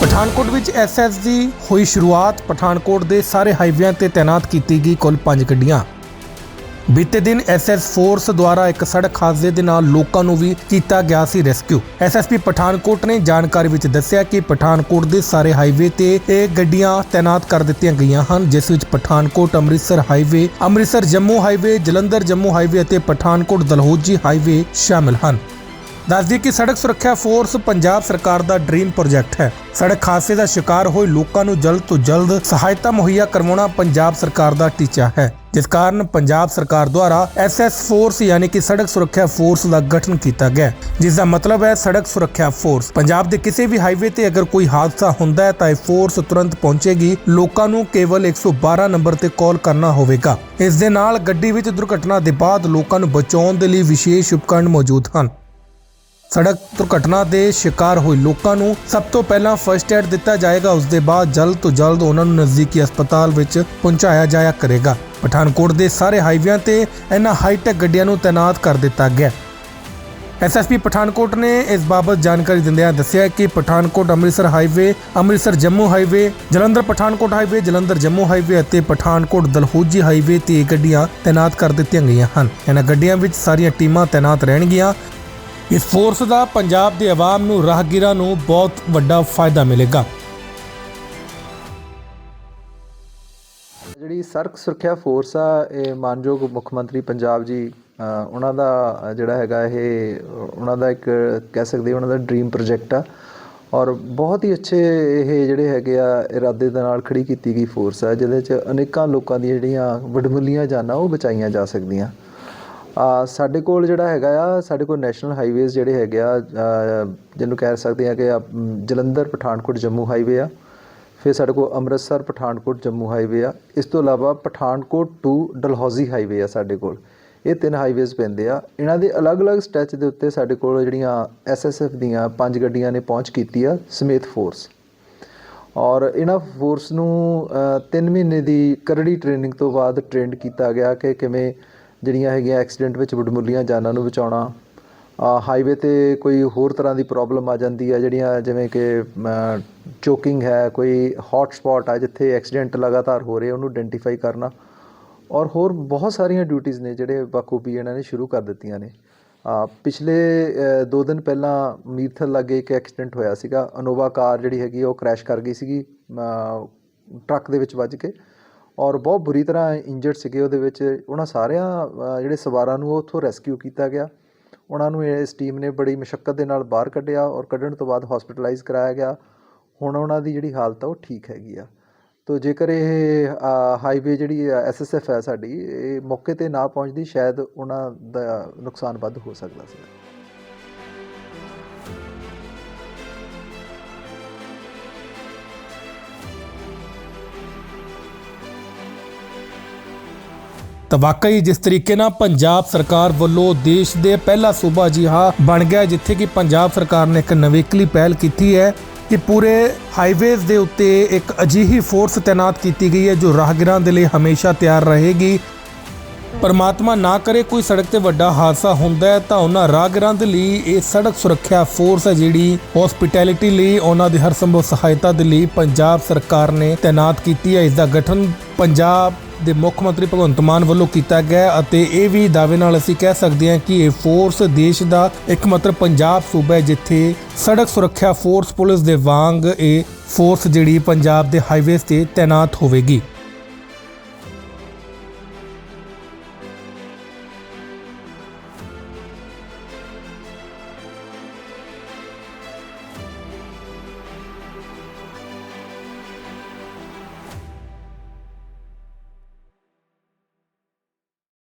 ਪਠਾਨਕੋਟ ਵਿੱਚ ਐਸਐਸ ਦੀ ਹੋਈ ਸ਼ੁਰੂਆਤ। ਪਠਾਨਕੋਟ ਦੇ ਸਾਰੇ ਹਾਈਵੇਆਂ ਤੇ ਤਾਇਨਾਤ ਕੀਤੀ ਗਈ ਕੁੱਲ 5 ਗੱਡੀਆਂ। ਬੀਤੇ ਦਿਨ ਐਸਐਸ ਫੋਰਸ ਦੁਆਰਾ ਇੱਕ ਸੜਕ ਹਾਦਸੇ ਦੇ ਨਾਲ ਲੋਕਾਂ ਨੂੰ ਵੀ ਕੀਤਾ ਗਿਆ ਸੀ ਰੈਸਕਿਊ। ਐਸਐਸਪੀ ਪਠਾਨਕੋਟ ਨੇ ਜਾਣਕਾਰੀ ਵਿੱਚ ਦੱਸਿਆ ਕਿ ਪਠਾਨਕੋਟ ਦੇ ਸਾਰੇ ਹਾਈਵੇ ਤੇ ਇਹ ਗੱਡੀਆਂ ਤਾਇਨਾਤ ਕਰ ਦਿੱਤੀਆਂ ਗਈਆਂ ਹਨ, ਜਿਸ ਵਿੱਚ Pathankot Amritsar highway Amritsar Jammu highway Jalandhar Jammu highway ਅਤੇ ਪਠਾਨਕੋਟ ਦਲਹੌਜੀ ਹਾਈਵੇ ਸ਼ਾਮਿਲ ਹਨ। ਦੱਸਦੀ ਕਿ ਸੜਕ ਸੁਰੱਖਿਆ ਫੋਰਸ ਪੰਜਾਬ ਸਰਕਾਰ ਦਾ ਡ੍ਰੀਮ ਪ੍ਰੋਜੈਕਟ ਹੈ। ਸੜਕ ਹਾਦਸੇ ਦਾ ਸ਼ਿਕਾਰ ਹੋਏ ਲੋਕਾਂ ਨੂੰ ਜਲਦ ਤੋਂ ਜਲਦ ਸਹਾਇਤਾ ਮੁਹੱਈਆ ਕਰਵਾਉਣਾ ਪੰਜਾਬ ਸਰਕਾਰ ਦਾ ਟੀਚਾ ਹੈ। ਜਿਸ ਕਾਰਨ ਪੰਜਾਬ ਸਰਕਾਰ ਦੁਆਰਾ ਐਸਐਸ ਫੋਰਸ ਯਾਨੀ ਕਿ ਸੜਕ ਸੁਰੱਖਿਆ ਫੋਰਸ ਦਾ ਗਠਨ ਕੀਤਾ ਗਿਆ ਹੈ, ਜਿਸ ਦਾ ਮਤਲਬ ਹੈ ਸੜਕ ਸੁਰੱਖਿਆ ਫੋਰਸ। ਪੰਜਾਬ ਦੇ ਕਿਸੇ ਵੀ ਹਾਈਵੇ ਤੇ ਅਗਰ ਕੋਈ ਹਾਦਸਾ ਹੁੰਦਾ ਹੈ ਤਾਂ ਇਹ ਫੋਰਸ ਤੁਰੰਤ ਪਹੁੰਚੇਗੀ। ਲੋਕਾਂ ਨੂੰ ਕੇਵਲ 112 ਨੰਬਰ ਤੇ ਕਾਲ ਕਰਨਾ ਹੋਵੇਗਾ। ਇਸ ਦੇ ਨਾਲ ਗੱਡੀ ਵਿੱਚ ਦੁਰਘਟਨਾ ਦੇ ਬਾਅਦ ਲੋਕਾਂ ਨੂੰ ਬਚਾਉਣ ਦੇ ਲਈ ਵਿਸ਼ੇਸ਼ ਉਪਕਰਣ ਮੌਜੂਦ ਹਨ। ਸੜਕ ਦੁਰਘਟਨਾ ਦੇ ਸ਼ਿਕਾਰ ਹੋਏ ਲੋਕਾਂ ਨੂੰ ਸਭ ਤੋਂ ਪਹਿਲਾਂ ਫਰਸਟ ਏਡ ਦਿੱਤਾ ਜਾਏਗਾ। ਉਸ ਦੇ ਬਾਅਦ ਜਲਦ ਤੋਂ ਜਲਦ ਉਹਨਾਂ ਨੂੰ ਨਜ਼ਦੀਕੀ ਹਸਪਤਾਲ ਵਿੱਚ ਪਹੁੰਚਾਇਆ ਜਾਇਆ ਕਰੇਗਾ। ਪਠਾਨਕੋਟ ਦੇ ਸਾਰੇ ਹਾਈਵੇਆਂ ਤੇ ਇਹਨਾਂ ਹਾਈਟੈਕ ਗੱਡੀਆਂ ਨੂੰ ਤਾਇਨਾਤ ਕਰ ਦਿੱਤਾ ਗਿਆ। ਐਸਐਸਪੀ ਪਠਾਨਕੋਟ ਨੇ ਇਸ ਬਾਬਤ ਜਾਣਕਾਰੀ ਦਿੰਦਿਆਂ ਦੱਸਿਆ ਕਿ Pathankot Amritsar highway Amritsar Jammu highway Jalandhar Pathankot highway Jalandhar Jammu highway ਅਤੇ ਪਠਾਨਕੋਟ ਦਲਹੋਜੀ ਹਾਈਵੇ ਤੇ ਇਹ ਗੱਡੀਆਂ ਤਾਇਨਾਤ ਕਰ ਦਿੱਤੀਆਂ ਗਈਆਂ ਹਨ। ਇਹਨਾਂ ਗੱਡੀਆਂ ਵਿੱਚ ਸਾਰੀਆਂ ਟੀਮਾਂ ਤਾਇਨਾਤ ਰਹਿਣਗੀਆਂ। ਇਸ ਫੋਰਸ ਦਾ ਪੰਜਾਬ ਦੇ ਆਵਾਮ ਨੂੰ ਰਾਹਗੀਰਾਂ ਨੂੰ ਬਹੁਤ ਵੱਡਾ ਫਾਇਦਾ ਮਿਲੇਗਾ। ਜਿਹੜੀ ਸੜਕ ਸੁਰੱਖਿਆ ਫੋਰਸ ਆ, ਇਹ ਮਾਨਯੋਗ ਮੁੱਖ ਮੰਤਰੀ ਪੰਜਾਬ ਜੀ ਉਹਨਾਂ ਦਾ ਜਿਹੜਾ ਹੈਗਾ ਇਹ, ਉਹਨਾਂ ਦਾ ਇੱਕ ਕਹਿ ਸਕਦੇ ਉਹਨਾਂ ਦਾ ਡ੍ਰੀਮ ਪ੍ਰੋਜੈਕਟ ਆ। ਔਰ ਬਹੁਤ ਹੀ ਅੱਛੇ ਇਹ ਜਿਹੜੇ ਹੈਗੇ ਆ, ਇਰਾਦੇ ਦੇ ਨਾਲ ਖੜੀ ਕੀਤੀ ਗਈ ਫੋਰਸ ਆ, ਜਿਹਦੇ ਚ ਅਨੇਕਾਂ ਲੋਕਾਂ ਦੀਆਂ ਜਿਹੜੀਆਂ ਵਡਮੁੱਲੀਆਂ ਜਾਨਾਂ ਉਹ ਬਚਾਈਆਂ ਜਾ ਸਕਦੀਆਂ। ਸਾਡੇ ਕੋਲ ਜਿਹੜਾ ਹੈਗਾ ਆ ਸਾਡੇ ਕੋਲ ਨੈਸ਼ਨਲ ਹਾਈਵੇਜ਼ ਜਿਹੜੇ ਹੈਗੇ ਆ ਜਿਹਨੂੰ ਕਹਿ ਸਕਦੇ ਆ ਕਿ ਆ, ਜਲੰਧਰ ਪਠਾਨਕੋਟ ਜੰਮੂ ਹਾਈਵੇ ਆ। ਫਿਰ ਸਾਡੇ ਕੋਲ ਅੰਮ੍ਰਿਤਸਰ ਪਠਾਨਕੋਟ ਜੰਮੂ ਹਾਈਵੇ ਆ। ਇਸ ਤੋਂ ਇਲਾਵਾ ਪਠਾਨਕੋਟ ਟੂ ਡਲਹੌਜ਼ੀ ਹਾਈਵੇ ਆ ਸਾਡੇ ਕੋਲ। ਇਹ ਤਿੰਨ ਹਾਈਵੇਜ਼ ਪੈਂਦੇ ਆ। ਇਹਨਾਂ ਦੇ ਅਲੱਗ-ਅਲੱਗ ਸਟੈਚ ਦੇ ਉੱਤੇ ਸਾਡੇ ਕੋਲ ਜਿਹੜੀਆਂ ਐਸਐਸਐਫ ਦੀਆਂ ਪੰਜ ਗੱਡੀਆਂ ਨੇ ਪਹੁੰਚ ਕੀਤੀ ਆ ਸਮੇਤ ਫੋਰਸ ਔਰ ਇਹਨਾਂ ਫੋਰਸ ਨੂੰ 3 ਮਹੀਨੇ ਦੀ ਕਰੜੀ ਟ੍ਰੇਨਿੰਗ ਤੋਂ ਬਾਅਦ ਟ੍ਰੇਨਡ ਕੀਤਾ ਗਿਆ ਕਿ ਕਿਵੇਂ ਜਿਹੜੀਆਂ ਹੈਗੀਆਂ ਐਕਸੀਡੈਂਟ ਵਿੱਚ ਵਡਮੁੱਲੀਆਂ ਜਾਨਾਂ ਨੂੰ ਬਚਾਉਣਾ ਹਾਈਵੇ ਤੇ ਕੋਈ ਹੋਰ ਤਰ੍ਹਾਂ ਦੀ ਪ੍ਰੋਬਲਮ ਆ ਜਾਂਦੀ ਹੈ ਜਿਹੜੀਆਂ ਜਿਵੇਂ ਕਿ ਚੋਕਿੰਗ ਹੈ ਕੋਈ ਹੌਟ ਸਪੌਟ ਆ ਜਿੱਥੇ ਐਕਸੀਡੈਂਟ ਲਗਾਤਾਰ ਹੋ ਰਹੇ ਉਹਨੂੰ ਆਇਡੈਂਟੀਫਾਈ ਕਰਨਾ। ਔਰ ਹੋਰ ਬਹੁਤ ਸਾਰੀਆਂ ਡਿਊਟੀਆਂ ਨੇ ਜਿਹੜੇ ਬਾਖੂਬੀ ਇਹਨਾਂ ਨੇ ਸ਼ੁਰੂ ਕਰ ਦਿੱਤੀਆਂ ਨੇ। ਪਿਛਲੇ 2 ਦਿਨ ਪਹਿਲਾਂ ਮੀਰਥਲ ਲਾਗੇ ਇੱਕ ਐਕਸੀਡੈਂਟ ਹੋਇਆ ਸੀਗਾ। ਅਨੋਵਾ ਕਾਰ ਜਿਹੜੀ ਹੈਗੀ ਆ, ਉਹ ਕ੍ਰੈਸ਼ ਕਰ ਗਈ ਸੀਗੀ ਟਰੱਕ ਦੇ ਵਿੱਚ ਵੱਜ ਕੇ। ਔਰ ਬਹੁਤ ਬੁਰੀ ਤਰ੍ਹਾਂ ਇੰਜਰਡ ਸੀਗੇ ਉਹਦੇ ਵਿੱਚ। ਉਹਨਾਂ ਸਾਰਿਆਂ ਜਿਹੜੇ ਸਵਾਰਾਂ ਨੂੰ ਉੱਥੋਂ ਰੈਸਕਿਊ ਕੀਤਾ ਗਿਆ। ਉਹਨਾਂ ਨੂੰ ਇਸ ਟੀਮ ਨੇ ਬੜੀ ਮੁਸ਼ਕਲ ਦੇ ਨਾਲ ਬਾਹਰ ਕੱਢਿਆ ਔਰ ਕੱਢਣ ਤੋਂ ਬਾਅਦ ਹਸਪੀਟਲਾਈਜ਼ ਕਰਾਇਆ ਗਿਆ। ਹੁਣ ਉਹਨਾਂ ਦੀ ਜਿਹੜੀ ਹਾਲਤ ਆ ਉਹ ਠੀਕ ਹੈਗੀ ਆ। ਤੋ ਜੇਕਰ ਇਹ ਹਾਈਵੇ ਜਿਹੜੀ ਐਸਐਸਐਫ ਹੈ ਸਾਡੀ, ਇਹ ਮੌਕੇ ਤੇ ਨਾ ਪਹੁੰਚਦੀ, ਸ਼ਾਇਦ ਉਹਨਾਂ ਦਾ ਨੁਕਸਾਨ ਵੱਧ ਹੋ ਸਕਦਾ ਸੀ। ਤਾਂ ਵਾਕਈ ਜਿਸ ਤਰੀਕੇ ਨਾਲ ਪੰਜਾਬ ਸਰਕਾਰ ਵੱਲੋਂ ਦੇਸ਼ ਦੇ ਪਹਿਲਾ ਸੂਬਾ ਜਿਹਾ ਬਣ ਗਿਆ, ਜਿੱਥੇ ਕਿ ਪੰਜਾਬ ਸਰਕਾਰ ਨੇ ਇੱਕ ਨਵੇਕਲੀ ਪਹਿਲ ਕੀਤੀ ਹੈ ਕਿ ਪੂਰੇ ਹਾਈਵੇਜ਼ ਦੇ ਉੱਤੇ ਇੱਕ ਅਜਿਹੀ ਫੋਰਸ ਤਾਇਨਾਤ ਕੀਤੀ ਗਈ ਹੈ ਜੋ ਰਾਹਗੀਰਾਂ ਦੇ ਲਈ ਹਮੇਸ਼ਾ ਤਿਆਰ ਰਹੇਗੀ। ਪਰਮਾਤਮਾ ਨਾ ਕਰੇ ਕੋਈ ਸੜਕ ਤੇ ਵੱਡਾ ਹਾਦਸਾ ਹੁੰਦਾ ਹੈ, ਤਾਂ ਉਹਨਾਂ ਰਾਹਗੀਰਾਂ ਦੇ ਲਈ ਇਹ ਸੜਕ ਸੁਰੱਖਿਆ ਫੋਰਸ ਹੈ ਜਿਹੜੀ ਹਸਪਿਟੈਲਿਟੀ ਲਈ, ਉਹਨਾਂ ਦੀ ਹਰ ਸੰਭਵ ਸਹਾਇਤਾ ਦੇ ਲਈ ਪੰਜਾਬ ਸਰਕਾਰ ਨੇ ਤਾਇਨਾਤ ਕੀਤੀ ਹੈ। ਇਸ ਦਾ ਗਠਨ ਪੰਜਾਬ ਦੇ ਮੁੱਖ ਮੰਤਰੀ ਭਗਵੰਤ ਮਾਨ ਵੱਲੋਂ ਕੀਤਾ ਗਿਆ ਅਤੇ ਇਹ ਵੀ ਦਾਅਵੇ ਨਾਲ ਅਸੀਂ ਕਹਿ ਸਕਦੇ ਹਾਂ ਕਿ ਇਹ ਫੋਰਸ ਦੇਸ਼ ਦਾ ਇੱਕ ਮਾਤਰ ਪੰਜਾਬ ਸੂਬਾ ਹੈ, ਜਿੱਥੇ ਸੜਕ ਸੁਰੱਖਿਆ ਫੋਰਸ ਪੁਲਿਸ ਦੇ ਵਾਂਗ ਇਹ ਫੋਰਸ ਜਿਹੜੀ ਪੰਜਾਬ ਦੇ ਹਾਈਵੇਜ਼ ਤੇ ਤਾਇਨਾਤ ਹੋਵੇਗੀ।